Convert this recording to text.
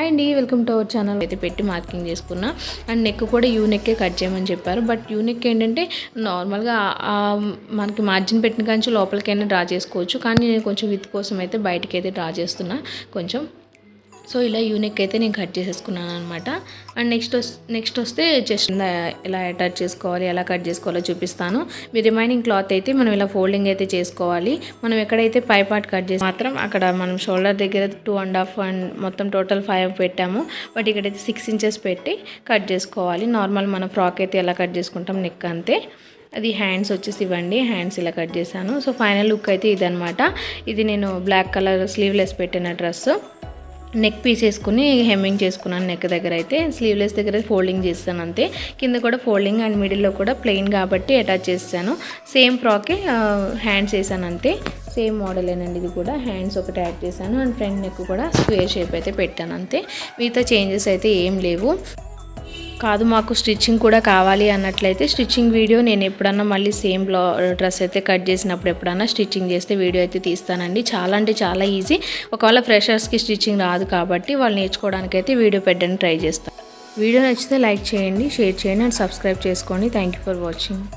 Hi అండి welcome to our channel అయితే పెట్టి మార్కింగ్ చేసుకున్నా. అండ్ నెక్ కూడా యూ నెక్కే కట్ చేయమని చెప్పారు. బట్ యూ నెక్ ఏంటంటే నార్మల్గా మనకి మార్జిన్ పెట్టిన కాంచి లోపలికైనా డ్రా చేసుకోవచ్చు. కానీ నేను కొంచెం విత్ కోసం అయితే బయటకి అయితే డ్రా చేస్తున్నా. కొంచెం సో ఇలా యూనిక్ అయితే నేను కట్ చేసేసుకున్నాను అనమాట అండ్ నెక్స్ట్ నెక్స్ట్ వస్తే జస్ట్ ఎలా అటాచ్ చేసుకోవాలి ఎలా కట్ చేసుకోవాలో చూపిస్తాను. మీ రిమైనింగ్ క్లాత్ అయితే మనం ఇలా ఫోల్డింగ్ అయితే చేసుకోవాలి. మనం ఎక్కడైతే పై పార్ట్ కట్ చేసి మాత్రం అక్కడ మనం షోల్డర్ దగ్గర టూ అండ్ హాఫ్ అండ్ మొత్తం టోటల్ ఫైవ్ పెట్టాము. బట్ ఇక్కడైతే సిక్స్ ఇంచెస్ పెట్టి కట్ చేసుకోవాలి. నార్మల్ మన ఫ్రాక్ అయితే ఎలా కట్ చేసుకుంటాం నెక్ అంతే. అది హ్యాండ్స్ వచ్చేసి ఇవ్వండి. హ్యాండ్స్ ఇలా కట్ చేశాను. సో ఫైనల్ లుక్ అయితే ఇదనమాట ఇది నేను బ్లాక్ కలర్ స్లీవ్లెస్ పెట్టిన డ్రెస్సు నెక్ పీస్ వేసుకుని హెమ్మింగ్ చేసుకున్నాను నెక్ దగ్గర అయితే. స్లీవ్లెస్ దగ్గర ఫోల్డింగ్ చేస్తాను అంతే. కింద కూడా ఫోల్డింగ్ అండ్ మిడిల్లో కూడా ప్లెయిన్ కాబట్టి అటాచ్ చేస్తాను. సేమ్ ఫ్రాకే హ్యాండ్స్ వేసాను అంతే. సేమ్ మోడలేనండి ఇది కూడా. హ్యాండ్స్ ఒకటి యాడ్ చేశాను. అండ్ ఫ్రంట్ నెక్ కూడా స్క్వేర్ షేప్ అయితే పెట్టాను అంతే. మిగతా చేంజెస్ అయితే ఏం లేవు. కాదు మాకు స్టిచ్చింగ్ కూడా కావాలి అన్నట్లయితే స్టిచ్చింగ్ వీడియో నేను ఎప్పుడన్నా మళ్ళీ సేమ్ బ్లా డ్రెస్ అయితే కట్ చేసినప్పుడు ఎప్పుడన్నా స్టిచ్చింగ్ చేస్తే వీడియో అయితే తీస్తానండి. చాలా అంటే చాలా ఈజీ. ఒకవేళ ఫ్రెషర్స్కి స్టిచ్చింగ్ రాదు కాబట్టి వాళ్ళు నేర్చుకోవడానికి అయితే వీడియో పెట్టడానికి ట్రై చేస్తాను వీడియో నచ్చితే లైక్ చేయండి షేర్ చేయండి అండ్ సబ్స్క్రైబ్ చేసుకోండి. Thank you for watching.